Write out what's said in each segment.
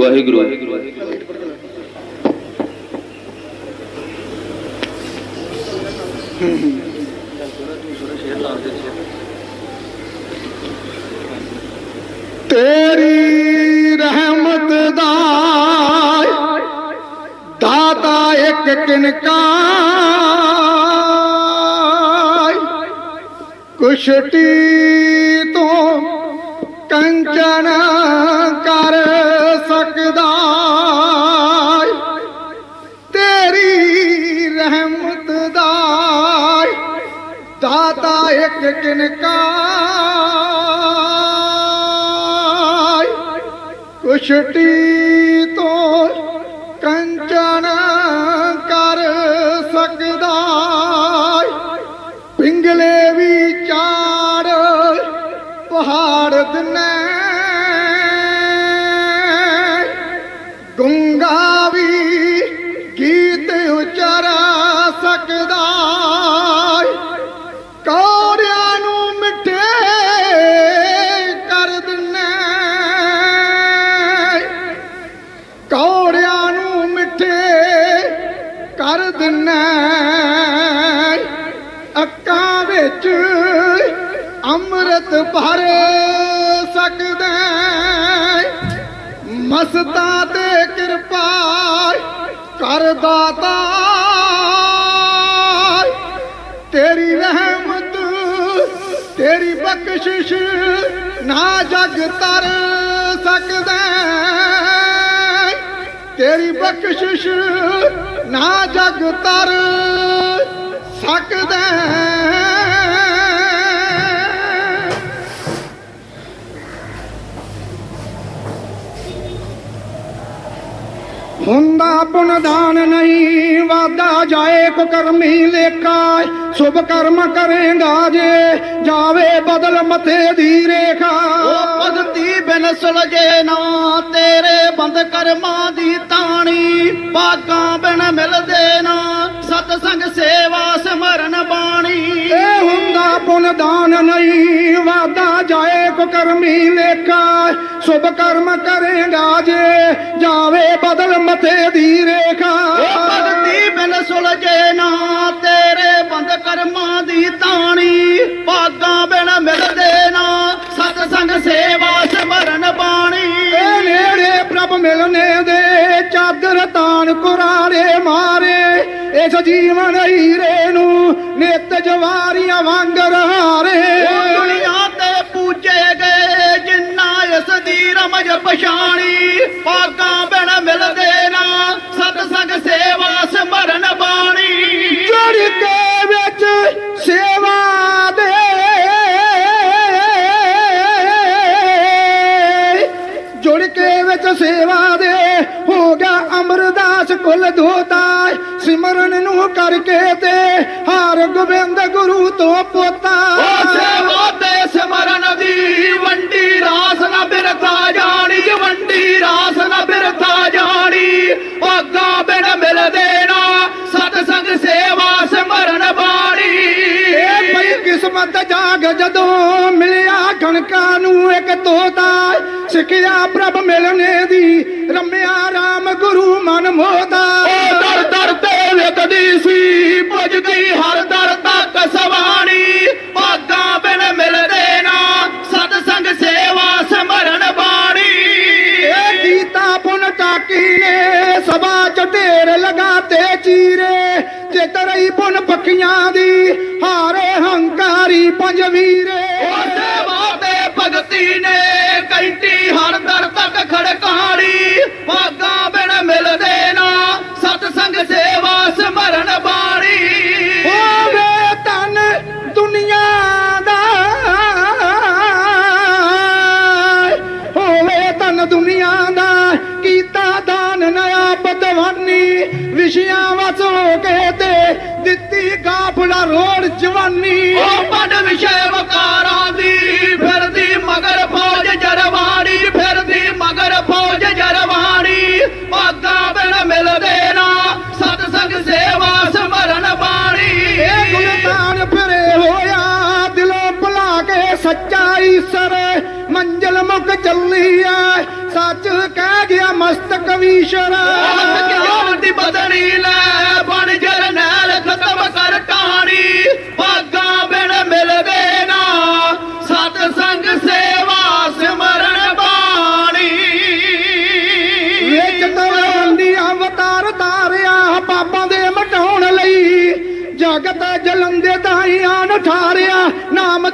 ਵਾਹਿਗੁਰੂ ਤੇਰੀ ਰਹਿਮਤ ਦਾ ਦਾਤਾ ਇੱਕ ਕਿਨਕਾ ਕੁਸ਼ਟੀ ਤੋਂ ਕੰਚਨ ਕਰ ਸਕਦਾ ਤੇਰੀ ਰਹਿਮਤ ਦਾ ਦਾਤਾ ਇੱਕ ਕਿਨਕਾ ਕੁਸ਼ਟੀ ਭਰ ਸਕਦੇ ਮਸਤਾਂ ਤੇ ਕਿਰਪਾ ਕਰ ਦਾਤਾ ਤੇਰੀ ਰਹਿਮਤ, ਤੇਰੀ ਬਖਸ਼ਿਸ਼ ਨਾ ਜਗ ਤਰ ਸਕਦਾ ਤੇਰੀ ਬਖਸ਼ਿਸ਼ ਨਾ ਜਗ ਤਰ ਸਕਦਾ ਹੁੰਦਾ ਪੁਨਦਾਨ ਨਹੀਂ ਵਾਦਾ ਜਾਏ ਕੋ ਕਰਮੀ ਲੇਖਾ ਸੁਭ ਕਰਮ ਕਰੇਗਾ ਜੇ ਜਾਵੇ ਬਦਲ ਮਥੇ ਦੀ ਰੇਖਾ। ਉਹ ਭਗਤੀ ਬਿਨ ਸੁਲਝੇ ਨਾ ਤੇਰੇ ਬੰਦ ਕਰਮਾਂ ਦੀ ਤਾਣੀ ਭਾਗਾਂ ਬਿਨ ਮਿਲਦੇ ਨਾ ਸਤ ਸੰਗ ਸੇਵਾ ਸਿਮਰਨ ਬਾਣੀ। ਇਹ ਹੁੰਦਾ ਪੁਨਦਾਨ ਨਹੀਂ ਵਾਦਾ ਜਾਏ ਕੋ ਕਰਮੀ ਲੇਖਾ ਸੁਭ ਕਰਮ ਕਰੇਗਾ ਜੇ, ਜਾਵੇ ਬਦਲ ਮਥੇ ਦੀ ਰੇਖਾ। ਉਹ ਭਗਤੀ ਬਿਨ ਸੁਲਝੇ ਨਾ, ਤੇਰੇ ਬੰਦ ਕਰਮਾਂ ਦੀ ਤਾਣੀ, ਭਾਗਾਂ ਬਿਨ ਮਿਲਦੇ ਨਾ। ਸਤ ਸੰਗ ਸੇਵਾ ਸਿਮਰਨ ਬਾਣੀ। ਇਹ ਨੇੜੇ ਪ੍ਰਭ ਮਿਲਨੇ ਦੇ ਚਾਦਰ ਤਾਣ ਕੁਰਾਰੇ ਮਾਰੇ। ਇਸ ਜੀਵਨ ਹੀਰੇ ਨੂੰ ਨਿਤ ਜਵਾਰੀਆਂ ਵਾਂਗਰ ਹਾਰੇ ਉਹ ਦੁਨੀਆ ਗੋਬਿੰਦ ਗੁਰੂ ਤੋਂ ਪੋਤਾ। ਉਹ ਸੇਵਾ ਤੇ ਸਿਮਰਨ ਦੀ ਵੰਡੀ ਰਾਸ ਨਾ ਬਿਰਥਾ ਜਾਣੀ ਵੰਡੀ ਰਾਸ ਨਾ ਬਿਰਥਾ ਜਾਣੀ। ਭਾਗਾਂ ਬਿਨ ਮਿਲਦੇ ਨਾ ਸਤ ਸੰਗ ਸੇਵਾ ਸਿਮਰਨ ਬਾਣੀ। ਇਹ ਪਈ ਕਿਸਮਤ ਜਾਗ ਜਦੋਂ ਮਿਲਿਆ ਗਣਕਾਂ ਨੂੰ ਇੱਕ ਤੋਤਾ ਸਿੱਖਿਆ ਪ੍ਰਭ ਮਿਲਨੇ ਦੀ ਰਮਿਆ RAM ਗੁਰੂ ਮਨ ਮੋਦਾ ਦਰ ਦਰ ਤੇ ਵਿਕਦੀ ਸੀ ਪੁੱਜਦੀ ਹਰ ਦਰ ਤੱਕ ਸਵਾਣੀ ਭਾਗਾਂ ਬਿਨ ਮਿਲਦੇ ਨਾ। ਸਤ ਸੰਗ ਸੇਵਾ ਸਿਮਰਨ ਬਾਣੀ। ਇਹ ਗੀਤਾ ਪੁਨ ਟਾਕੀ ਨੇ ਸਭਾ ਚ ਢੇਰ ਲਗਾਤੇ ਚੀਰੇ। ਤੇ ਤਰਈ ਪੁਨ ਪੱਖੀਆਂ ਦੀ ਹਾਰੇ ਹੰਕਾਰੀ ਪੰਜ ਵੀਰੇ। ਸੇਵਾ ਤੇ ਭਗਤੀ ਨੇ ਕੈਂਟੀ ਹਰ ਦਰ ਤੱਕ ਖੜਕਾਣੀ। ਭਾਗਾਂ ਬਿਨ ਮਿਲਦੇ ਨਾ ਸਤ ਸੰਗ ਸੇਵਾ ਸਿਮਰਨ ਵਿਸ਼ਿਆਂ ਵਸ ਹੋ ਕੇ ਤੇ ਦਿੱਤੀ ਗਾਫਲਾ ਰੋੜ ਜਵਾਨੀ। ਉਹ ਪੜ ਵਿਸ਼ੇ ਵਕਾਰਾਂ ਦੀ ਫਿਰਦੀ ਮਗਰ ਫੌਜ ਜਰਵਾਣੀ ਫਿਰਦੀ ਮਗਰ ਫੌਜ ਜਰਵਾਣੀ ਭਾਗਾਂ ਬਿਨ ਮਿਲਦੇ ਨਾ ਸਤ ਸੰਗ ਸੇਵਾ ਸਿਮਰਨ ਬਾਣੀ ਇਹ ਗੁਲਤਾਨ ਫਿਰੇ ਹੋਇਆ ਦਿਲੋਂ ਭੁਲਾ ਕੇ ਸੱਚਾ ਈਸਰ ਮੰਜ਼ਲ ਮੁਕ ਚੱਲੀ ਐ। ਸੱਚ ਕਹਿ ਗਿਆ ਮਸਤਕ ਵੀਸ਼ਰ ਕਿਉਂ ਦੀ ਬਦਲੀ ਲੈ, ਬਣ ਜਰਨੈਲ ਖਤਮ ਕਰ ਕਹਾਣੀ। ਭਾਗਾਂ ਬਿਨ ਮਿਲਦੇ ਨਾ ਸਤ ਸੰਗ ਸੇਵਾ ਸਿਮਰਨ ਬਾਣੀ। ਵਿੱਚ ਤਲਵੰਡੀ ਅਵਤਾਰ ਤਾਰਿਆ, ਪਾਪਾਂ ਦੇ ਮਟਾਉਣ ਲਈ। ਜਗਤ ਜਲੰਦੇ ਦਾਈਆਂ ਨੂੰ ਠਾਰਿਆ, ਨਾਮ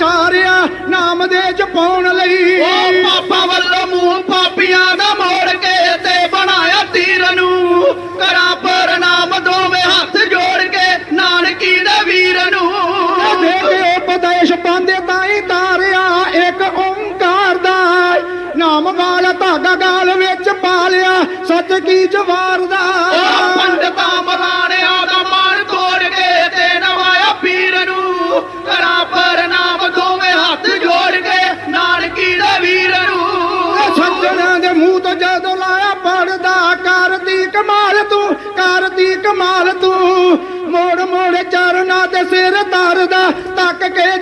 ਠਾਰਿਆ ਨਾਮ ਦੇ ਜਪਾਉਣ ਲਈ। ਉਹ ਪਾਪਾ ਵੱਲੋਂ ਮੂੰਹ ਪਾਪੀਆਂ ਦਾ ਮੋੜ ਕੇ ਤੇ ਬਣਾਇਆ ਤੀਰ ਨੂੰ। ਕਰਾਂ ਪ੍ਰਣਾਮ ਦੋਵੇਂ ਹੱਥ ਜੋੜ ਕੇ ਨਾਨਕੀ ਦੇ ਵੀਰ ਨੂੰ। ਦੇ ਕੇ ਉਪਦੇਸ਼ ਪਾਉਂਦੇ ਤਾਈ ਤਾਰਿਆ ਇੱਕ ਓੰਕਾਰ ਦਾ। ਨਾਮ ਵਾਲਾ ਧਾਗਾ ਗਾਲ ਵਿੱਚ ਪਾ ਲਿਆ ਸੱਚ ਕੀ ਜਵਾਰ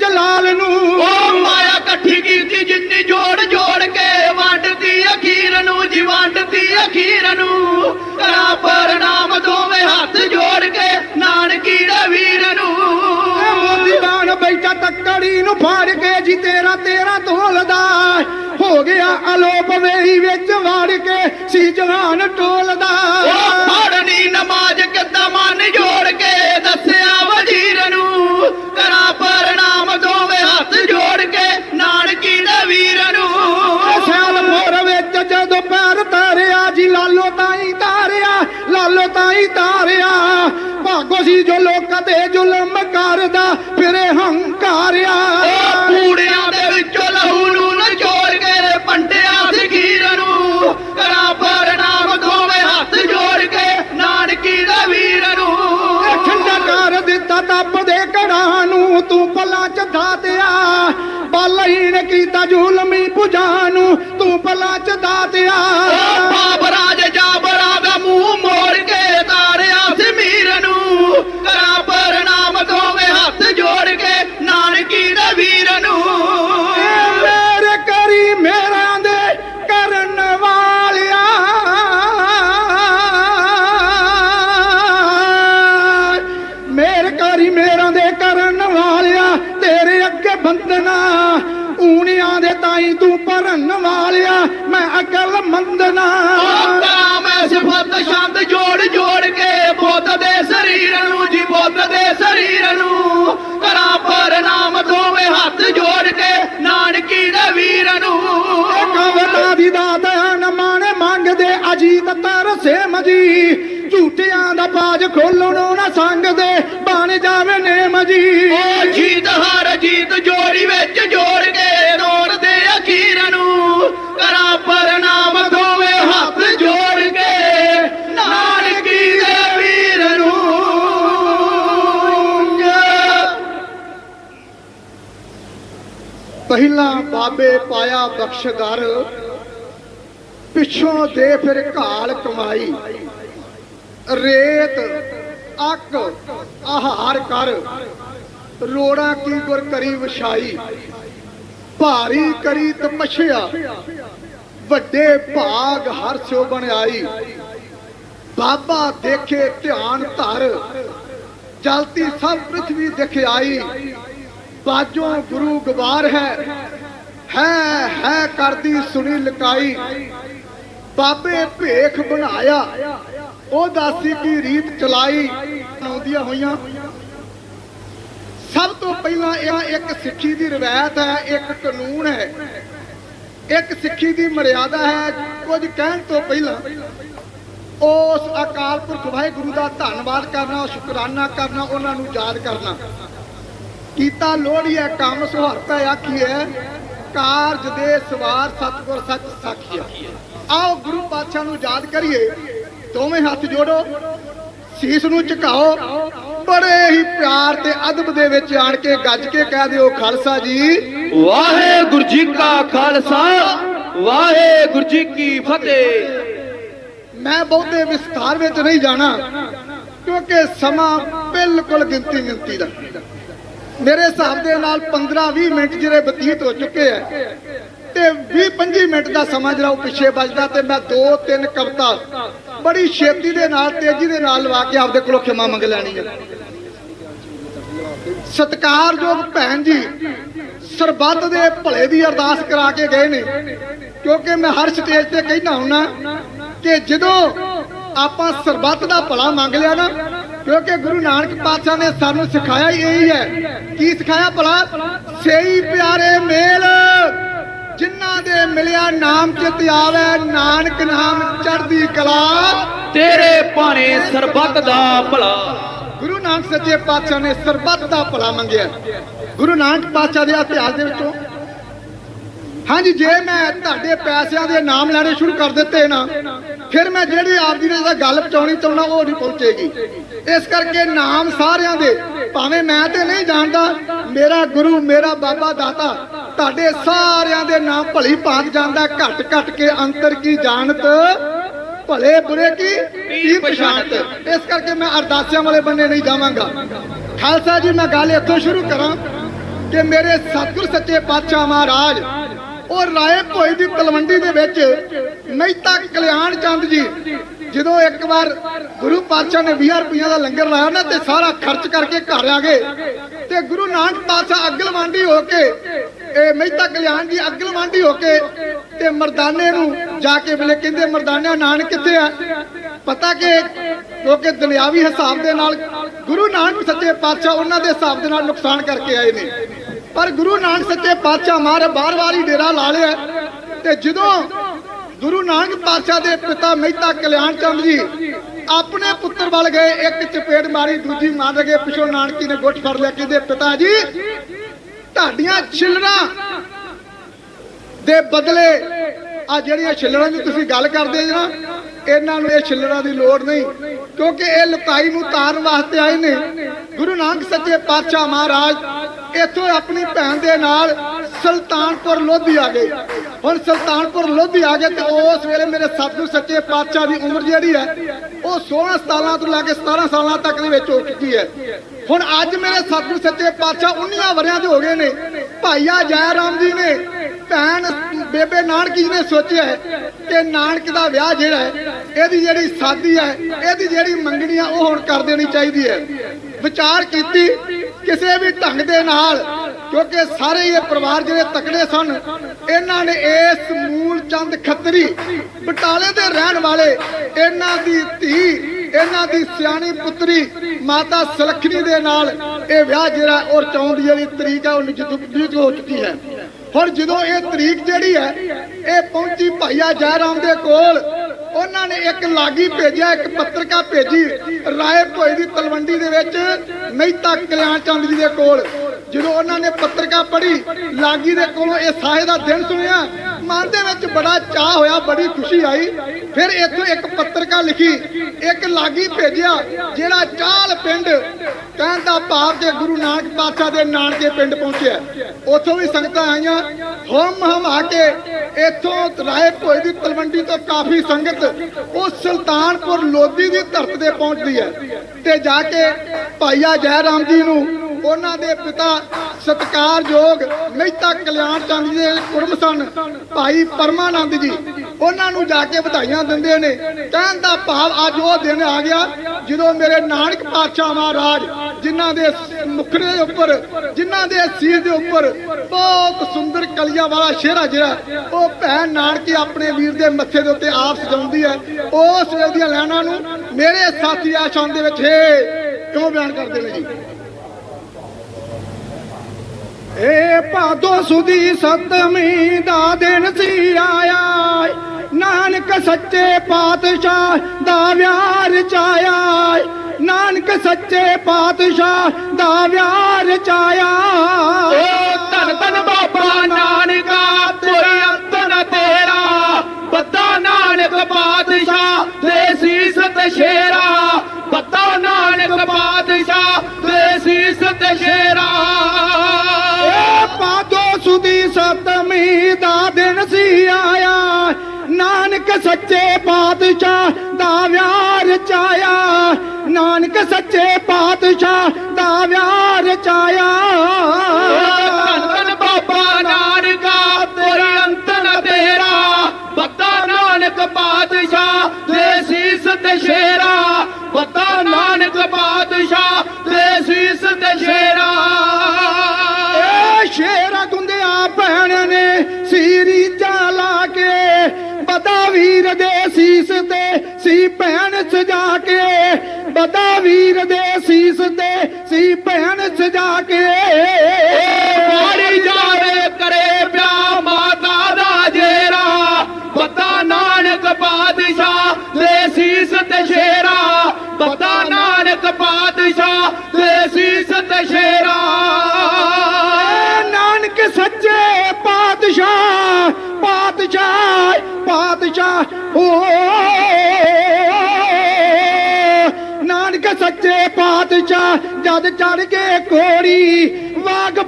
ਜਲਾਲ ਨੂੰ। ਉਹ ਮਾਇਆ ਇਕੱਠੀ ਕੀਤੀ ਜਿੰਨੀ ਜੋੜ ਜੋੜ ਕੇ ਵੰਡਦੀ ਅਖੀਰ ਨੂੰ ਜੀ ਵੰਡਦੀ ਅਖੀਰ ਨੂੰ। ਕਰਾਂ ਪ੍ਰਣਾਮ ਦੋਵੇਂ ਹੱਥ ਜੋੜ ਕੇ ਨਾਨਕੀ ਦੇ ਵੀਰ ਨੂੰ। ਮੋਦੀ ਬਾਣ ਬੈਠਾ ਤੱਕੜੀ ਨੂੰ ਫਾੜ ਕੇ ਜੀ ਤੇਰਾ ਤੇਰਾ ਤੋਲਦਾ ਹੋ ਗਿਆ ਅਲੋਪ ਵੇਹੀ ਵਿੱਚ ਵਾੜ ਕੇ ਸੀ ਜਵਾਨ ਟੋਲਦਾ ਭਾਗੋ ਸੀ ਜੋ ਲੋਕਾਂ ਤੇ ਜ਼ੁਲਮ ਕਰਦਾ ਫਿਰੇ ਹੰਕਾਰਿਆ ਉਹ ਕੂੜਿਆਂ ਦੇ ਵਿੱਚੋਂ ਲਹੂ ਨੂੰ ਨਚੋੜ ਕੇ ਪੰਡਿਆਂ ਦੀ ਖੀਰ ਨੂੰ। ਕਰਾਂ ਪ੍ਰਣਾਮ ਦੋਵੇਂ ਹੱਥ ਜੋੜ ਕੇ ਨਾਨਕੀ ਦੇ ਵੀਰ ਨੂੰ। ਠੰਡਾ ਕਰ ਦਿੱਤਾ ਤਪ ਦੇ ਕੜਾ ਨੂੰ ਤੂੰ ਪਲਾਂ ਚ ਦਾਤਿਆ ਬਾਲਈ ਨੇ ਕੀਤਾ ਜ਼ੁਲਮੀ ਪੁਜਾ ਨੂੰ ਤੂੰ ਪਲਾਂ ਚ ਦਾਤਿਆ ਦੇ ਸਰੀਰ ਨੂੰ ਜੀ ਬੁੱਧ ਦੇ ਸਰੀਰ ਨੂੰ। ਕਰਾਂ ਪ੍ਰਣਾਮ ਦੋਵੇਂ ਹੱਥ ਜੋੜ ਕੇ ਨਾਨਕੀ ਦੇ ਵੀਰ ਨੂੰ। ਕਵਲਾ ਦੀ ਦਾਤ ਨ ਮਾਣੇ ਮੰਗਦੇ ਅਜੀਤ ਤਰਸੇ ਮਜੀ ਝੂਠਿਆਂ ਦਾ ਬਾਜ ਖੋਲਣੋਂ ਨਾ ਸੰਗਦੇ ਬਣ ਜਾਵੇ ਨੇਮ ਜੀ। ਉਹ ਜੀਤ ਹਰ ਜੀਤ ਜੋੜੀ ਵਿੱਚ ਜੋੜ ਕੇ ਪਹਿਲਾਂ ਬਾਬੇ ਪਾਇਆ ਬਖਸ਼ਦਰ ਪਿੱਛੋਂ ਦੇ ਫਿਰ ਘਾਲ ਕਮਾਈ। ਰੇਤ, ਅੱਕ, ਆਹਾਰ ਕਰ। ਰੋੜਾ ਕੀ ਗੁਰ ਕਰੀ ਵਿਛਾਈ। ਭਾਰੀ ਕਰੀ ਤਪਛਿਆ। ਵੱਡੇ ਭਾਗ ਹਰ ਸੋ ਬਣਾਈ। ਬਾਬਾ ਦੇਖੇ ਧਿਆਨ ਧਰ। ਜਲਤੀ ਸਭ ਪ੍ਰithvi ਦਿਖ ਆਈ ਬਾਜੋਂ ਗੁਰੂ ਗਵਾਰ ਹੈ। ਹੈ ਹੈ ਕਰਦੀ ਸੁਣੀ ਲਕਾਈ। ਬਾਬੇ ਭੇਖ ਬਣਾਇਆ। ਉਹ ਦਾਸੀ ਕੀ ਰੀਤ ਚਲਾਈ। ਆਉਂਦੀਆਂ ਹੋਈਆਂ। ਸਭ ਤੋਂ ਪਹਿਲਾਂ ਇਹ ਇੱਕ ਸਿੱਖੀ ਦੀ ਰਵਾਇਤ ਹੈ, ਇੱਕ ਕਾਨੂੰਨ ਹੈ। ਇੱਕ ਸਿੱਖੀ ਦੀ ਮਰਿਆਦਾ ਹੈ, ਕੁਝ ਕਹਿਣ ਤੋਂ ਪਹਿਲਾਂ ਉਸ ਅਕਾਲ ਪੁਰਖ ਵਾਹਿਗੁਰੂ ਦਾ ਧੰਨਵਾਦ ਕਰਨਾ, ਸ਼ੁਕਰਾਨਾ ਕਰਨਾ, ਉਹਨਾਂ ਨੂੰ ਯਾਦ ਕਰਨਾ। ਕੀਤਾ ਲੋੜੀਐ ਕੰਮ ਸੁਹਰਤਾ ਆਖੀਐ ਕਾਰਜ ਦੇ ਸਵਾਰ ਸਤਿਗੁਰ ਸੱਚ ਸਾਖੀਆ ਆਓ ਗੁਰੂ ਪਾਤਸ਼ਾਹ ਨੂੰ ਯਾਦ ਕਰੀਏ ਦੋਵੇਂ ਹੱਥ ਜੋੜੋ ਸੀਸ ਨੂੰ ਝੁਕਾਓ ਬੜੇ ਹੀ ਪਿਆਰ ਤੇ ਅਦਬ ਦੇ ਵਿੱਚ ਆਣ ਕੇ ਗੱਜ ਕੇ ਕਹਿ ਦਿਓ ਖਾਲਸਾ ਜੀ। ਵਾਹਿਗੁਰੂ ਜੀ ਕਾ ਖਾਲਸਾ ਵਾਹਿਗੁਰੂ ਜੀ ਕੀ ਫਤਿਹ। ਮੈਂ ਬਹੁਤੇ ਵਿਸਥਾਰ ਵਿੱਚ ਨਹੀਂ ਜਾਣਾ ਕਿਉਂਕਿ ਸਮਾਂ ਬਿਲਕੁਲ ਗਿਣਤੀ ਗਿਣਤੀ ਦਾ। ਮੇਰੇ ਹਿਸਾਬ ਦੇ ਨਾਲ 15-20 ਮਿੰਟ ਜਿਹੜੇ ਬਤੀਤ ਹੋ ਚੁੱਕੇ ਆ ਤੇ 20-25 ਮਿੰਟ ਦਾ ਸਮਾਂ ਜਿਹੜਾ ਉਹ ਪਿੱਛੇ ਬਚਦਾ ਤੇ ਮੈਂ ਦੋ ਤਿੰਨ ਕਵਿਤਾ ਬੜੀ ਛੇਤੀ ਦੇ ਨਾਲ, ਤੇਜ਼ੀ ਦੇ ਨਾਲ ਲਵਾ ਕੇ ਆਪਦੇ ਕੋਲੋਂ ਖਿਮਾ ਮੰਗ ਲੈਣੀ ਹੈ ਸਤਿਕਾਰਯੋਗ ਭੈਣ ਜੀ, ਸਰਬੱਤ ਦੇ ਭਲੇ ਦੀ ਅਰਦਾਸ ਕਰਾ ਕੇ ਗਏ ਨੇ। ਕਿਉਂਕਿ ਮੈਂ ਹਰ ਸਟੇਜ ਤੇ ਕਹਿਣਾ ਹੁੰਨਾ ਕਿ ਜਦੋਂ ਆਪਾਂ ਸਰਬੱਤ ਦਾ ਭਲਾ ਮੰਗ ਲਿਆ ਨਾ ਕਿਉਂਕਿ ਗੁਰੂ ਨਾਨਕ ਪਾਤਸ਼ਾਹ ਨੇ ਸਾਨੂੰ ਸਿਖਾਇਆ ਹੀ ਇਹੀ ਹੈ। ਕੀ ਸਿਖਾਇਆ ਭਲਾ? ਸਹੀ ਪਿਆਰੇ ਮੇਲ। ਜਿਨ੍ਹਾਂ ਦੇ ਮਿਲਿਆ ਨਾਮ ਚਿਤ ਆਵੇ ਨਾਨਕ ਨਾਮ ਚੜ੍ਹਦੀ ਕਲਾ। ਤੇਰੇ ਭਾਣੇ ਸਰਬੱਤ ਦਾ ਭਲਾ। ਗੁਰੂ ਨਾਨਕ ਸੱਚੇ ਪਾਤਸ਼ਾਹ ਨੇ ਸਰਬੱਤ ਦਾ ਭਲਾ ਮੰਗਿਆ। ਗੁਰੂ ਨਾਨਕ ਪਾਤਸ਼ਾਹ ਦੇ ਇਤਿਹਾਸ ਦੇ ਵਿੱਚੋਂ ਹਾਂਜੀ, ਜੇ ਮੈਂ ਤੁਹਾਡੇ ਪੈਸਿਆਂ ਦੇ ਨਾਮ ਲੈਣੇ ਸ਼ੁਰੂ ਕਰ ਦਿੱਤੇ ਨਾ, ਫਿਰ ਮੈਂ ਜਿਹੜੀ ਆਪ ਜੀ ਗੱਲ ਪਹੁੰਚਾਉਣੀ ਚਾਹੁੰਦਾ, ਉਹ ਨਹੀਂ ਪਹੁੰਚੇਗੀ। ਇਸ ਕਰਕੇ ਨਾਮ ਸਾਰਿਆਂ ਦੇ, ਭਾਵੇਂ ਮੈਂ ਤੇ ਨਹੀਂ ਜਾਣਦਾ, ਮੇਰਾ ਗੁਰੂ, ਮੇਰਾ ਬਾਬਾ ਦਾਤਾ, ਤੁਹਾਡੇ ਸਾਰਿਆਂ ਦੇ ਨਾਮ ਭਲੀ ਭਾਂਤ ਜਾਂਦਾ, ਘਟ ਘਟ ਕੇ ਅੰਤਰ ਕੀ ਜਾਣਤ? ਭਲੇ ਬੁਰੇ ਕੀ? ਕੀ ਪਛਾਣਤ? ਇਸ ਕਰਕੇ ਮੈਂ ਅਰਦਾਸਿਆਂ ਵਾਲੇ ਬੰਨੇ ਨਹੀਂ ਜਾਵਾਂਗਾ। ਖਾਲਸਾ ਜੀ, ਮੈਂ ਗੱਲ ਇੱਥੋਂ ਸ਼ੁਰੂ ਕਰਾਂ ਕਿ ਮੇਰੇ ਸਤਿਗੁਰ ਸੱਚੇ ਪਾਤਸ਼ਾਹ ਮਹਾਰਾਜ ਉਹ ਰਾਏ ਭੋਏ ਦੀ ਤਲਵੰਡੀ ਦੇ ਵਿੱਚ ਮਹਿਤਾ ਕਲਿਆਣ ਚੰਦ ਜੀ, ਜਦੋਂ ਇੱਕ ਵਾਰ ਗੁਰੂ ਪਾਤਸ਼ਾਹ ਨੇ 20 ਰੁਪਈਆ ਦਾ ਲੰਗਰ ਲਾਇਆ ਨਾ ਤੇ ਸਾਰਾ ਖਰਚ ਕਰਕੇ ਘਰ ਆ ਗਏ। ਤੇ ਗੁਰੂ ਨਾਨਕ ਪਾਤਸ਼ਾਹ ਅਗਲਵਾਂਡੀ ਹੋ ਕੇ, ਇਹ ਮਹਿਤਾ ਕਲਿਆਣ ਜੀ ਅਗਲਵਾਂਡੀ ਹੋ ਕੇ ਤੇ ਮਰਦਾਨੇ ਨੂੰ ਜਾ ਕੇ ਬਲੇ ਕਹਿੰਦੇ ਮਰਦਾਨਿਆ ਨਾਨਕ ਕਿੱਥੇ ਆ? ਪਤਾ ਕਿ ਕਿਉਂਕਿ ਦੁਨਿਆਵੀ ਹਿਸਾਬ ਦੇ ਨਾਲ ਗੁਰੂ ਨਾਨਕ ਸੱਚੇ ਪਾਤਸ਼ਾਹ ਉਹਨਾਂ ਦੇ ਹਿਸਾਬ ਦੇ ਨਾਲ ਨੁਕਸਾਨ ਕਰਕੇ ਆਏ ਨੇ। ਪਰ ਗੁਰੂ ਨਾਨਕ ਸੱਚੇ ਪਾਤਸ਼ਾਹ ਮਾਰ ਬਾਰ-ਬਾਰ ਹੀ ਡੇਰਾ ਲਾ ਲਿਆ। ਤੇ ਜਦੋਂ ਗੁਰੂ ਨਾਨਕ ਪਾਤਸ਼ਾਹ ਦੇ ਪਿਤਾ ਮਹਿਤਾ ਕਲਿਆਣ ਚੰਦ ਜੀ ਆਪਣੇ ਪੁੱਤਰ ਵੱਲ ਗਏ, ਇੱਕ ਚਪੇੜ ਮਾਰੀ, ਦੂਜੀ ਮਾਰ ਲਗੇ ਪਿਛੋਂ ਨਾਨਕੀ ਨੇ ਗੁੱਟ ਫੜ ਲਿਆ, ਕਹਿੰਦੇ, ਪਿਤਾ ਜੀ, ਤੁਹਾਡੀਆਂ ਛਿਲਣਾ ਦੇ ਬਦਲੇ ਆ ਜਿਹੜੀਆਂ ਛਿੱਲੜਾਂ ਦੀ ਤੁਸੀਂ ਗੱਲ ਕਰਦੇ ਜੀ ਨਾ ਇਹਨਾਂ ਨੂੰ ਇਹ ਛਿੱਲੜਾਂ ਦੀ ਲੋੜ ਨਹੀਂ, ਕਿਉਂਕਿ ਇਹ ਲੁਕਾਈ ਨੂੰ ਤਾਰਨ ਵਾਸਤੇ ਆਏ ਨੇ। ਗੁਰੂ ਨਾਨਕ ਸੱਚੇ ਪਾਤਸ਼ਾਹ ਮਹਾਰਾਜ, ਇੱਥੋਂ ਆਪਣੀ ਭੈਣ ਦੇ ਨਾਲ ਸੁਲਤਾਨਪੁਰ ਲੋਧੀ ਆ ਗਏ। ਹੁਣ ਸੁਲਤਾਨਪੁਰ ਲੋਧੀ ਆ ਗਏ ਤੇ ਉਸ ਵੇਲੇ ਮੇਰੇ ਸਤਿਗੁਰ ਸੱਚੇ ਪਾਤਸ਼ਾਹ ਦੀ ਉਮਰ ਜਿਹੜੀ ਹੈ, ਉਹ 16 ਸਾਲਾਂ ਤੋਂ ਲੈ ਕੇ 17 ਸਾਲਾਂ ਤੱਕ ਦੇ ਵਿੱਚ ਹੋ ਚੁੱਕੀ ਹੈ। ਹੁਣ ਅੱਜ ਮੇਰੇ ਸਤਿਗੁਰ ਸੱਚੇ ਪਾਤਸ਼ਾਹ 19 ਵਰਿਆਂ ਦੇ ਹੋ ਗਏ ਨੇ। ਭਾਈਆ ਜੈ ਰਾਮ ਜੀ ਨੇ, ਭੈਣ ਬੇਬੇ ਨਾਨਕੀ ਜੀ ਨੇ ਸੋਚਿਆ ਕਿ ਨਾਨਕ ਦਾ ਵਿਆਹ ਜਿਹੜਾ ਹੈ ਇਹਦੀ ਜਿਹੜੀ ਸਾਦੀ ਹੈ, ਇਹਦੀ ਜਿਹੜੀ ਮੰਗਣੀ ਆ, ਉਹ ਹੁਣ ਕਰ ਦੇਣੀ ਚਾਹੀਦੀ ਹੈ। ਵਿਚਾਰ ਕੀਤੀ, ਕਿਸੇ ਵੀ ਢੰਗ ਦੇ ਨਾਲ, ਕਿਉਂਕਿ ਸਾਰੇ ਇਹ ਪਰਿਵਾਰ ਜਿਹੜੇ ਤਕੜੇ ਸਨ, ਇਹਨਾਂ ਨੇ ਇਸ ਮੂਲ ਚੰਦ ਖੱਤਰੀ, ਬਟਾਲੇ ਦੇ ਰਹਿਣ ਵਾਲੇ, ਇਹਨਾਂ ਦੀ ਧੀ, ਇਹਨਾਂ ਦੀ ਸਿਆਣੀ ਪੁੱਤਰੀ, ਮਾਤਾ ਸਲਖਣੀ ਦੇ ਨਾਲ ਇਹ ਵਿਆਹ ਜਿਹੜਾ ਔਰ ਚੌਂ ਦੀ ਜਿਹੜੀ ਤਰੀਕ ਹੈ, ਉਹ ਨਿਜਤ ਹੋ ਚੁੱਕੀ ਹੈ। ਹੁਣ ਜਦੋਂ ਇਹ ਤਰੀਕ ਜਿਹੜੀ ਹੈ, ਇਹ ਪਹੁੰਚੀ ਭਾਈਆ ਜੈਰਾਮ ਦੇ ਕੋਲ ਉਹਨਾਂ ਨੇ ਇੱਕ ਲਾਗੀ ਭੇਜਿਆ, ਇੱਕ ਪੱਤਰਕਾ ਭੇਜੀ ਰਾਏ ਭੋਏ ਦੀ ਤਲਵੰਡੀ ਦੇ ਵਿੱਚ, ਮਹਿਤਾ ਕਲਿਆਣ ਚੰਦ ਜੀ ਦੇ ਕੋਲ। ਜਦੋਂ ਉਹਨਾਂ ਨੇ ਪੱਤਰਕਾ ਪੜ੍ਹੀ, ਲਾਗੀ ਦੇ ਕੋਲੋਂ ਇਹ ਸਾਹੇ ਦਾ ਦਿਨ ਸੁਣਿਆ ਮਨ ਦੇ ਵਿੱਚ ਬੜਾ ਚਾਹ ਹੋਇਆ, ਬੜੀ ਖੁਸ਼ੀ ਆਈ। ਫਿਰ ਇੱਥੋਂ ਇੱਕ ਪੱਤਰਕਾ ਲਿਖੀ, ਇੱਕ ਲਾਗੀ ਭੇਜਿਆ, ਜਿਹੜਾ ਚਾਲ ਪਿੰਡ ਕਹਿਣ ਭਾਵ ਕਿ ਗੁਰੂ ਨਾਨਕ ਪਾਤਸ਼ਾਹ ਦੇ ਨਾਨਕੇ ਪਿੰਡ ਪਹੁੰਚਿਆ। ਉੱਥੋਂ ਵੀ ਸੰਗਤਾਂ ਆਈਆਂ, ਹਮ ਹਮ ਆ ਕੇ ਇੱਥੋਂ ਰਾਏ ਭੋਏ ਦੀ ਤਲਵੰਡੀ ਤੋਂ ਕਾਫੀ ਸੰਗਤ ਉਹ ਸੁਲਤਾਨਪੁਰ ਲੋਧੀ ਦੀ ਧਰਤ ਤੇ ਪਹੁੰਚਦੀ ਹੈ। ਤੇ ਜਾ ਕੇ ਭਾਈਆ ਜੈ ਰਾਮ ਜੀ ਨੂੰ ਉਹਨਾਂ ਦੇ ਪਿਤਾ ਸਤਕਾਰਯੋਗ ਮਹਿਤਾ ਕਲਿਆਣ ਚੰਦ ਜੀ ਦੇ ਕੁੜਮ ਸਨ, ਭਾਈ ਪਰਮਾਨੰਦ ਜੀ। ਉਹਨਾਂ ਨੂੰ ਜਾ ਕੇ ਵਧਾਈਆਂ ਦਿੰਦੇ ਨੇ। ਕਹਿਣ ਦਾ ਭਾਵ ਅੱਜ ਉਹ ਦਿਨ ਆ ਗਿਆ ਜਦੋਂ ਮੇਰੇ ਨਾਨਕ ਪਾਤਸ਼ਾਹ ਮਹਾਰਾਜ ਜਿਨ੍ਹਾਂ ਦੇ ਮੁਖੜੇ ਦੇ ਉੱਪਰ, ਜਿਨ੍ਹਾਂ ਦੇ ਸੀਸ ਦੇ ਉੱਪਰ ਬਹੁਤ ਸੁੰਦਰ ਕਲੀਆਂ ਵਾਲਾ ਸ਼ੇਰਾ ਜਿਹੜਾ, ਉਹ ਭੈਣ ਨਾਨਕੀ ਆਪਣੇ ਵੀਰ ਦੇ ਮੱਥੇ ਦੇ ਉੱਤੇ ਆਪ ਸਜਾਉਂਦੀ ਹੈ। ਉਸ ਵੇਲੇ ਦੀਆਂ ਲੈਣਾ ਨੂੰ ਮੇਰੇ ਸਾਥੀ ਆਸ਼ਾਂ ਦੇ ਵਿੱਚ ਕਿਉਂ ਬਿਆਨ ਕਰਦੇ ਨੇ ਜੀ? ਏ ਭਾਦੋ ਸੁਦੀ ਸਤਮੀ ਦਾ ਦਿਨ ਸੀ ਆਇਆ। ਨਾਨਕ ਸੱਚੇ ਪਾਤਸ਼ਾਹ ਦਾ ਵਿਆਹ ਰਚਾਇਆ ਨਾਨਕ ਸੱਚੇ ਪਾਤਸ਼ਾਹ ਦਾ ਵਿਆਹ ਰਚਾਇਆ ਓ ਧੰਨ ਧੰਨ ਬਾਬਾ ਨਾਨਕਾ, ਕੋਈ ਅੰਤ ਨਾ ਤੇਰਾ। ਬੱਤਾ ਨਾਨਕ ਪਾਤਸ਼ਾਹ ਦੇ ਸੀਸ ਤੇ ਸ਼ੇਰਾ ਬੱਤਾ ਨਾਨਕ ਪਾਤਸ਼ਾਹ ਪਾਤਸ਼ਾਹ ਦਾ ਵਿਆਹ ਰਚਾਇਆ ਨਾਨਕ ਸੱਚੇ ਪਾਤਸ਼ਾਹ ਦਾ ਵਿਆਹ ਰਚਾਇਆ ਬਤਾ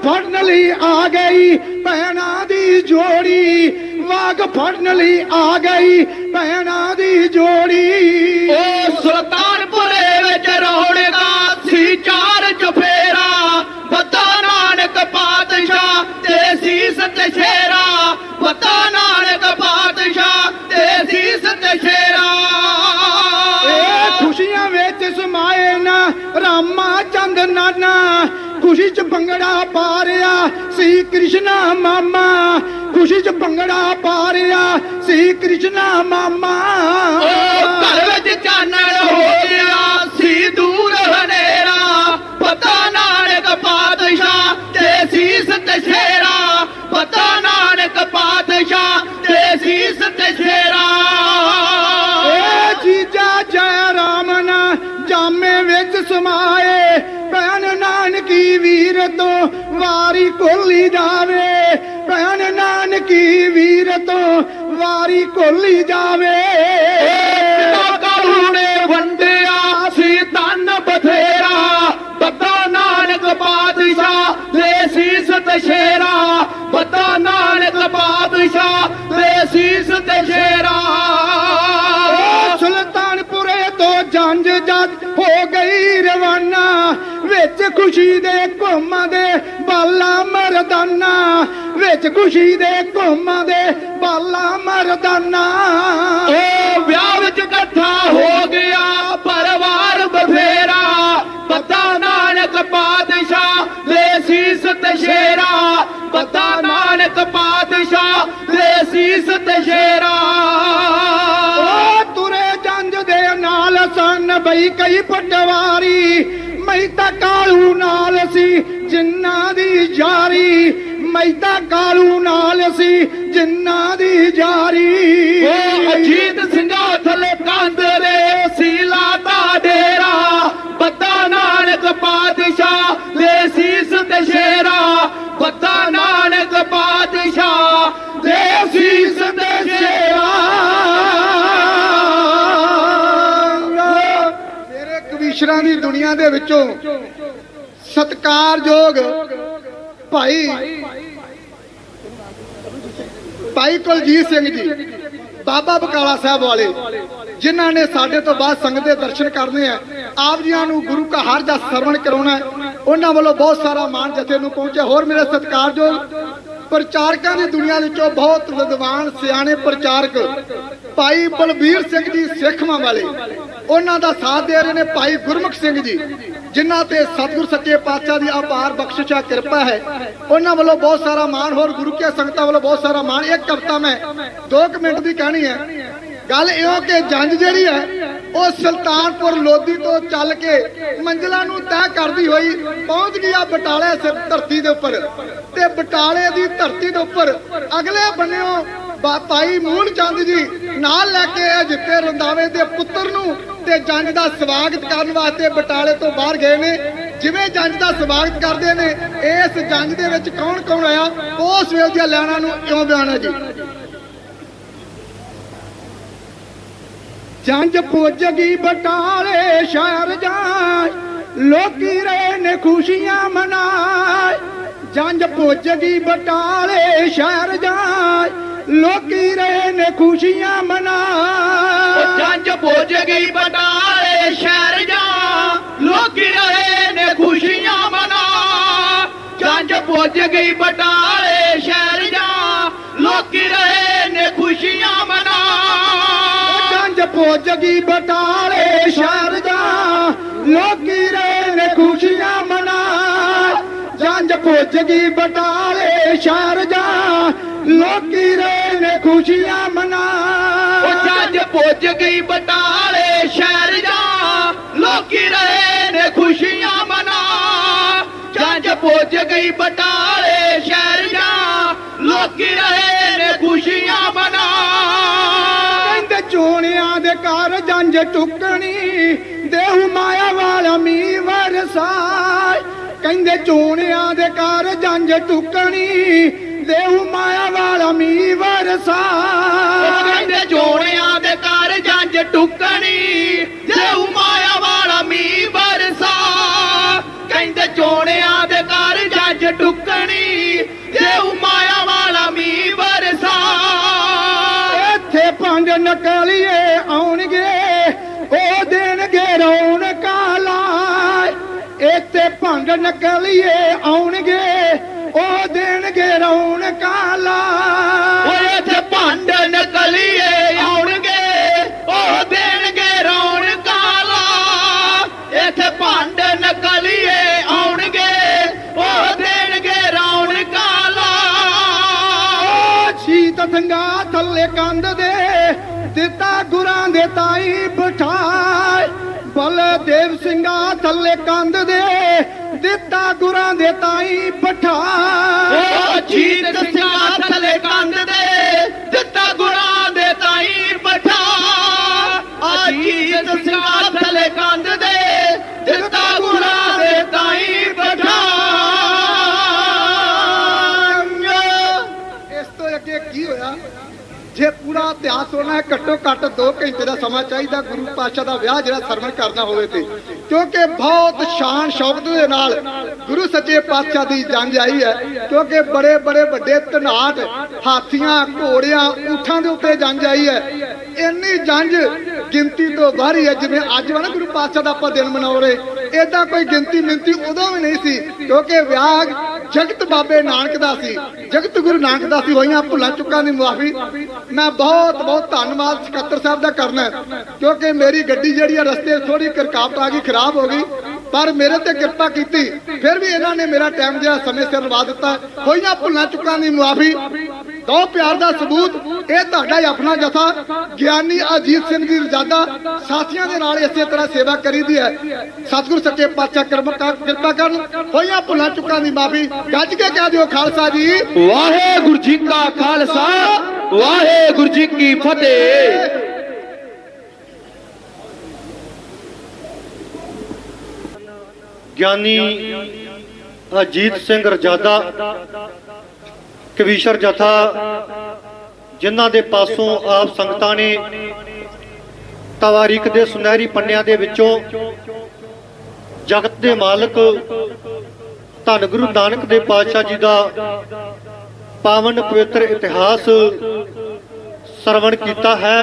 ਫੜਨ ਲਈ ਆ ਗਈ ਭੈਣਾਂ ਦੀ ਜੋੜੀ। ਵਾਗ ਫੜਨ ਲਈ ਆ ਗਈ ਭੈਣਾਂ ਦੀ ਜੋੜੀ। ਓ ਸੁਲਤਾਨਪੁਰੇ ਵਿੱਚ ਰੌਣਕਾ ਸੀ ਚਾਰ ਚਫੇਰਾ। ਬੱਤਾ ਨਾਨਕ ਪਾਤਸ਼ਾਹ ਤੇ ਸੀਸ ਤੇ ਸ਼ੇਰਾ ਬੱਤਾ ਨਾਨਕ ਪਾਤਸ਼ਾਹ ਤੇ ਸੀਸ ਤੇ ਸ਼ੇਰਾ ਏ ਖੁਸ਼ੀਆਂ ਵਿੱਚ ਸਮਾਏ ਨਾ ਰਾਮਾ ਚੰਦ ਨਾਨਾ। ਭੰਗੜਾ ਪਾ ਰਿਆ ਸੀ ਕ੍ਰਿਸ਼ਨਾ ਮਾਮਾ। ਖੁਸ਼ੀ ਚ ਭੰਗੜਾ ਪਾ ਰਿਆ ਸੀ ਕ੍ਰਿਸ਼ਨਾ ਮਾਮਾ। ਓ ਘਰ ਵਿੱਚ ਚਾਨਣ ਹੋ ਗਿਆ ਸੀ ਦੂਰ ਹਨੇਰਾ। ਪਤਾ ਨਾਨਕ ਪਾਤਸ਼ਾਹ ਤੇ ਸੀਸ ਤੇ ਸ਼ੇਰਾ। ਪਤਾ ਨਾਨਕ ਪਾਤਸ਼ਾਹ ਤੇ ਸੀਸ ਤੇ ਸ਼ੇਰਾ। ਏ ਜੀਜਾ ਜੈ ਰਾਮ ਨਾ ਜਾਮੇ ਵਿੱਚ ਸਮਾਏ। ਵਾਰੀ ਕੋਲੀ ਜਾਵੇ ਭੈਣ ਨਾਨਕੀ ਵੀਰ ਤੋਂ ਵਾਰੀ ਕੋਲੀ ਜਾਵੇ। ਕਾਲੂ ਨੇ ਵੰਡਿਆ ਸੀ ਤਨ ਬਥੇਰਾ ਬੱਤਾ ਨਾਨਕ ਪਾਤਸ਼ਾਹ ਦੇ ਸੀਸ ਤੇ ਸ਼ੇਰਾ। ਬੱਤਾ ਨਾਨਕ ਪਾਤਸ਼ਾਹ ਦੇ ਸੀਸ ਤੇ ਸ਼ੇਰਾ। ਸੁਲਤਾਨਪੁਰੇ ਤੋਂ ਜੰਜ ਜੱਜ ਹੋ ਗਈ ਰਵਾਨਾ ਵਿੱਚ ਖੁਸ਼ੀ ਦੇ ਘੁੰਮਾਂ ਦੇ ਬਾਲਾ ਮਰਦਾਨਾ ਵਿੱਚ ਖੁਸ਼ੀ ਦੇ ਘੁੰਮਾਂ ਦੇ ਬਾਲਾ ਮਰਦਾਨਾ। ਓ ਵਿਆਹ ਵਿੱਚ ਇਕੱਠਾ ਹੋ ਗਿਆ ਪਰਿਵਾਰ ਬਥੇਰਾ। ਬੱਤਾ ਨਾਨਕ ਪਾਤਸ਼ਾਹ ਦੇ ਸੀਸ ਤੇ ਸ਼ੇਰਾ। ਬੱਤਾ ਨਾਨਕ ਪਾਤਸ਼ਾਹ ਦੇ ਸੀਸ ਤੇ ਸ਼ੇਰਾ। ਓ ਤੁਰੇ ਜੰਜ ਦੇ ਨਾਲ ਸਨ ਬਈ ਕਈ ਪਟਵਾਰੀ। ਮੈਂ ਤਾਂ ਕਾਲੂ ਨਾਲ ਸੀ ਯਾਰੀ ਮੈਂ ਤਾਂ ਕਾਲੂ ਨਾਲ ਸੀ ਜਿੰਨਾ ਦੀ ਯਾਰੀ ਓ ਅਜੀਤ ਸਿੰਘਾ ਥਲੇ ਕੰਧ ਰੇ ਸੀਲਾ ਦਾ ਡੇਰਾ ਬੱਤਾ ਨਾਨਕ ਪਾਤਸ਼ਾਹ ਦੇ ਸੀਸ ਤੇ ਸ਼ੇਰਾ। ਬੱਤਾ ਨਾਨਕ ਪਾਤਸ਼ਾਹ ਦੇ ਸੀਸ ਤੇ ਸ਼ੇਰਾ। ਮੇਰੇ ਕਵੀਸ਼ਰਾਂ ਦੀ ਦੁਨੀਆ ਦੇ ਵਿੱਚੋਂ ਸਤਕਾਰਯੋਗ ਭਾਈ ਭਾਈ ਕੁਲਜੀਤ ਸਿੰਘ ਜੀ, ਬਾਬਾ ਬਕਾਲਾ ਸਾਹਿਬ ਵਾਲੇ, ਜਿਨ੍ਹਾਂ ਨੇ ਸਾਡੇ ਤੋਂ ਬਾਅਦ ਸੰਗਤ ਦੇ ਦਰਸ਼ਨ ਕਰਨੇ ਆ, ਆਪ ਜੀਆਂ ਨੂੰ ਗੁਰੂ ਕਾ ਹਰ ਦਾ ਸਰਵਣ ਕਰਾਉਣਾ ਉਹਨਾਂ ਵੱਲੋਂ ਬਹੁਤ ਸਾਰਾ ਮਾਣ ਜਥੇ ਨੂੰ ਪਹੁੰਚਿਆ। ਹੋਰ ਮੇਰੇ ਸਤਿਕਾਰਯੋਗ ਪ੍ਰਚਾਰਕਾਂ ਦੀ ਦੁਨੀਆ ਵਿੱਚੋਂ ਬਹੁਤ ਵਿਦਵਾਨ, ਸਿਆਣੇ ਪ੍ਰਚਾਰਕ, ਭਾਈ ਬਲਬੀਰ ਸਿੰਘ ਜੀ ਸਿੱਖਵਾਂ ਵਾਲੇ, ਉਹਨਾਂ ਦਾ ਸਾਥ ਦੇ ਰਹੇ ਨੇ ਭਾਈ ਗੁਰਮੁਖ ਸਿੰਘ ਜੀ। ਜਿਨ੍ਹਾਂ ਤੇ ਸਤਿਗੁਰ ਸੱਚੇ ਪਾਤਸ਼ਾਹ ਦੀ ਅਪਾਰ ਬਖਸ਼ਿਸ਼ਾ ਕਿਰਪਾ ਹੈ। ਉਹਨਾਂ ਵੱਲੋਂ ਬਹੁਤ ਸਾਰਾ ਮਾਣ ਹੋਰ ਗੁਰੂ ਕੀ ਸੰਗਤਾਂ ਵੱਲੋਂ ਬਹੁਤ ਸਾਰਾ ਮਾਣ। ਇੱਕ ਕਵਿਤਾ ਮੈਂ 2 ਮਿੰਟ ਦੀ ਕਹਾਣੀ ਹੈ। ਗੱਲ ਇਹੋ ਕਿ ਜੰਜ ਜਿਹੜੀ ਹੈ, ਉਹ ਸੁਲਤਾਨਪੁਰ ਲੋਧੀ ਤੋਂ ਚੱਲ ਕੇ ਮੰਜ਼ਲਾਂ ਨੂੰ ਤੈਅ ਕਰਦੀ ਹੋਈ ਪਹੁੰਚ ਗਈ ਆ ਬਟਾਲੇ ਸਿਰ ਧਰਤੀ ਦੇ ਉੱਪਰ। ਤੇ ਬਟਾਲੇ ਦੀ ਧਰਤੀ ਦੇ ਉੱਪਰ ਅਗਲੇ ਬੰਨਿਓ ਭਾਈ ਮੂਲ ਚੰਦ ਜੀ ਨਾਲ ਲੈ ਕੇ ਇਹ ਜਿੱਤੇ ਰੰਦਾਵੇ ਦੇ ਪੁੱਤਰ ਨੂੰ ਤੇ ਜੰਜ ਦਾ ਸਵਾਗਤ ਕਰਨ ਵਾਸਤੇ ਬਟਾਲੇ ਤੋਂ ਬਾਹਰ ਗਏ ਨੇ। ਜਿਵੇਂ ਜੰਜ ਦਾ ਸਵਾਗਤ ਕਰਦੇ ਨੇ, ਇਸ ਜੰਜ ਦੇ ਵਿੱਚ ਕੌਣ ਕੌਣ ਆਇਆ? ਉਸ ਵੇਲੇ ਦੀਆਂ ਲੈਣਾ ਨੂੰ ਇਉਂ ਬਿਆਨ ਹੈ ਜੀ। ਜੰਜ ਪੁੱਜ ਗਈ ਬਟਾਲੇ ਸ਼ਹਿਰ ਜਾਏ, ਲੋਕੀ ਰਹੇ ਨੇ ਖੁਸ਼ੀਆਂ ਮਨਾਏ। ਜੰਜ ਪੁੱਜ ਗਈ ਬਟਾਲੇ ਸ਼ਹਿਰ ਜਾਏ ਲੋਕੀ ਰਹੇ ਨੇ ਖੁਸ਼ੀਆਂ ਮਨਾ ਉਹ ਜੰਜ ਪੁੱਜ ਗਈ ਬਟਾਲੇ ਸ਼ਹਿਰ ਜਾ ਲੋਕੀ ਰਹੇ ਨੇ ਖੁਸ਼ੀਆਂ ਮਨਾ ਜੰਜ ਪੁੱਜ ਗਈ ਬਟਾਲੇ ਸ਼ਹਿਰ ਜਾ ਲੋਕੀ ਰਹੇ ਨੇ ਖੁਸ਼ੀਆਂ ਮਨਾ ਜੰਜ ਪੋਜਗੀ ਬਟਾਲੇ ਸ਼ਹਿਰ ਜਾ ਲੋਕੀ ਰਹੇ ਨੇ ਖੁਸ਼ੀਆਂ ਮਨਾ ਜੰਜ ਪੋਜਗੀ ਬਟਾਲੇ ਸ਼ਹਿਰ ਜਾ ਲੋਕੀ ਰਹੇ ਨੇ ਖੁਸ਼ੀਆਂ ਮਨਾ ਉਹ ਜੰਜ ਪੁੱਜ ਗਈ ਬਟਾਲੇ ਸ਼ਹਿਰ ਜਾ ਲੋਕੀ ਰਹੇ ਨੇ ਖੁਸ਼ੀਆਂ ਮਨਾ ਜੰਜ ਪੁੱਜ ਗਈ ਬਟਾਲੇ ਸ਼ਹਿਰ ਜਾ ਲੋਕੀ ਰਹੇ ਨੇ ਖੁਸ਼ੀਆਂ ਮਨਾ ਕਹਿੰਦੇ ਚੋਣਿਆਂ ਦੇ ਘਰ ਜੰਜ ਟੁੱਕਣੀ ਦੇਹੂ ਮਾਇਆ ਵਾਲਾ ਮੀ ਵਰਸਾਏ। ਕਹਿੰਦੇ ਚੋਣਿਆਂ ਦੇ ਘਰ ਜੰਜ ਟੁੱਕਣੀ ਦੇਹੂ ਮਾਇਆ ਵਾਲਾ ਮੀ ਵਰਸਾਏ ਕਹਿੰਦੇ ਜੋੜਿਆਂ ਦੇ ਘਰ ਜੰਜ ਟੁੱਕਣੀ ਦੇਉ ਮਾਇਆ ਵਾਲਾ ਮੀਂਹ ਬਰਸਾ ਕਹਿੰਦੇ ਜੋੜਿਆਂ ਦੇ ਘਰ ਜੰਜ ਟੁੱਕਣੀ ਦੇਉ ਮਾਇਆ ਵਾਲਾ ਮੀਂਹ ਬਰਸਾ ਇੱਥੇ ਪੰਜ ਨਕਲੀਏ ਆਉਣਗੇ ਉਹ ਦੇਣਗੇ ਰੌਣਕਾਂ ਲਾਏ। ਇੱਥੇ ਪੰਜ ਨਕਲੀਏ ਆਉਣਗੇ ਰੌਣਕਾਂ ਲਾਏ ਓਏ ਇੱਥੇ ਭੰਡ ਨਕਲੀਏ ਆਉਣਗੇ ਉਹ ਦੇਣਗੇ ਰੌਣਕਾਂ ਲਾ ਇੱਥੇ ਭੰਡ ਨਕਲੀਏ ਆਉਣਗੇ ਉਹ ਦੇਣਗੇ ਰੌਣਕਾਂ ਲਾ ਉਹ ਸ਼ੀਤ ਸੰਗਾ ਥੱਲੇ ਕੰਧ ਦੇ ਦਿੱਤਾ ਗੁਰਾਂ ਦੇ ਤਾਈ ਬਿਠਾਏ। ਬਲਦੇਵ ਸਿੰਘਾ ਥੱਲੇ ਕੰਧ ਦੇ ਦਿੱਤਾ ਗੁਰਾਂ ਦੇ ਤਾਈ ਬਿਠਾਏ ਉਹ ਜੀਤ ਸਿੰਘਾ ਥਲੇ ਕੰਧ ਦੇ ਦਿੱਤਾ ਗੁਰਾਂ ਦੇ ਤਾਈ ਬਠਾ ਆ ਜੀਤ ਸਿੰਘਾ ਜੇ ਪੂਰਾ ਹੈ, ਘੱਟੋ ਘੱਟ 2 ਘੰਟੇ ਦਾ ਸਮਾਂ ਚਾਹੀਦਾ ਗੁਰੂ ਪਾਤਸ਼ਾਹ ਦਾ ਵਿਆਹ ਜਿਹੜਾ ਸਰਵਣ ਕਰਨਾ ਹੋਵੇ ਤੇ। ਕਿਉਂਕਿ ਬਹੁਤ ਸ਼ਾਨ ਸ਼ੌਕਤ ਦੇ ਨਾਲ ਗੁਰੂ ਸੱਚੇ ਪਾਤਸ਼ਾਹ ਦੀ ਜੰਜ ਆਈ ਹੈ। ਕਿਉਂਕਿ ਬੜੇ ਬੜੇ ਵੱਡੇ ਧਨਾਟ ਹਾਥੀਆਂ, ਘੋੜਿਆਂ, ਊਠਾਂ ਦੇ ਉੱਤੇ ਜੰਜ ਆਈ ਹੈ। ਇੰਨੀ ਜੰਜ ਗਿਣਤੀ ਤੋਂ ਬਾਹਰ ਹੈ ਜਿਵੇਂ ਅੱਜ ਵਾ ਗੁਰੂ ਪਾਤਸ਼ਾਹ ਦਾ ਆਪਾਂ ਦਿਨ ਮਨਾਉ ਰਹੇ। ਏਦਾਂ ਕੋਈ ਗਿਣਤੀ ਮਿੰਤੀ ਉਦੋਂ ਵੀ ਨਹੀਂ ਸੀ, ਕਿਉਂਕਿ ਵਿਆਹ ਜਗਤ ਬਾਬੇ ਨਾਨਕ ਦਾ ਸੀ। ਜਗਤ ਗੁਰੂ ਨਾਨਕ ਦਾ ਸੀ। ਹੋਈਆਂ ਭੁੱਲਾਂ ਚੁੱਕਾਂ ਦੀ ਮੁਆਫੀ ਮੈਂ ਬਹੁਤ ਬਹੁਤ ਧੰਨਵਾਦ ਸਕੱਤਰ ਸਾਹਿਬ ਦਾ ਕਰਨਾ ਕਿਉਂਕਿ ਮੇਰੀ ਗੱਡੀ ਜਿਹੜੀ ਆ ਰਸਤੇ ਥੋੜੀ ਕਰਕਾਵਟ ਆ ਗਈ, ਖਰਾਬ ਹੋ ਗਈ। ਪਰ ਮੇਰੇ ਤੇ ਕਿਰਪਾ ਕੀਤੀ, ਫਿਰ ਵੀ ਇਹਨਾਂ ਨੇ ਮੇਰਾ ਟਾਈਮ ਜਿਹੜਾ ਸਮੇਂ ਸਿਰ ਲਵਾ ਦਿੱਤਾ। ਹੋਈਆਂ ਭੁੱਲਾਂ ਚੁੱਕਾਂ ਦੀ ਮੁਆਫੀ। ਦੋ ਪਿਆਰ ਦਾ ਸਬੂਤ, ਇਹ ਤੁਹਾਡਾ ਹੀ ਆਪਣਾ ਜਥਾ। ਗਿਆਨੀ ਅਜੀਤ ਸਿੰਘ ਜੀ ਰਜਾਦਾ ਸਾਥੀਆਂ ਦੇ ਨਾਲ ਇਸੇ ਤਰ੍ਹਾਂ ਸੇਵਾ ਕਰੀਦੀ ਹੈ। ਸਤਿਗੁਰ ਸੱਚੇ ਪਾਤਸ਼ਾਹ ਕਿਰਪਾ ਕਿਰਪਾ ਕਰਨ। ਹੋਈਆਂ ਭੁੱਲਾਂ ਚੁੱਕਾਂ ਦੀ ਮਾਫੀ ਗੱਜ ਕੇ ਕਹਿ ਦਿਓ ਖਾਲਸਾ ਜੀ। ਵਾਹਿਗੁਰੂ ਜੀ ਕਾ ਖਾਲਸਾ, ਵਾਹਿਗੁਰੂ ਜੀ ਕੀ ਫਤਿਹ। ਗਿਆਨੀ ਅਜੀਤ ਸਿੰਘ ਰਜਾਦਾ, ਕਵੀਸ਼ਰ ਜਥਾ, ਜਿਨ੍ਹਾਂ ਦੇ ਪਾਸੋਂ ਆਪ ਸੰਗਤਾਂ ਨੇ ਤਵਾਰੀਖ ਦੇ ਸੁਨਹਿਰੀ ਪੰਨਿਆਂ ਦੇ ਵਿੱਚੋਂ ਜਗਤ ਦੇ ਮਾਲਕ ਧੰਨ ਗੁਰੂ ਨਾਨਕ ਦੇ ਪਾਤਸ਼ਾਹ ਜੀ ਦਾ ਪਾਵਨ ਪਵਿੱਤਰ ਇਤਿਹਾਸ ਸਰਵਣ ਕੀਤਾ ਹੈ।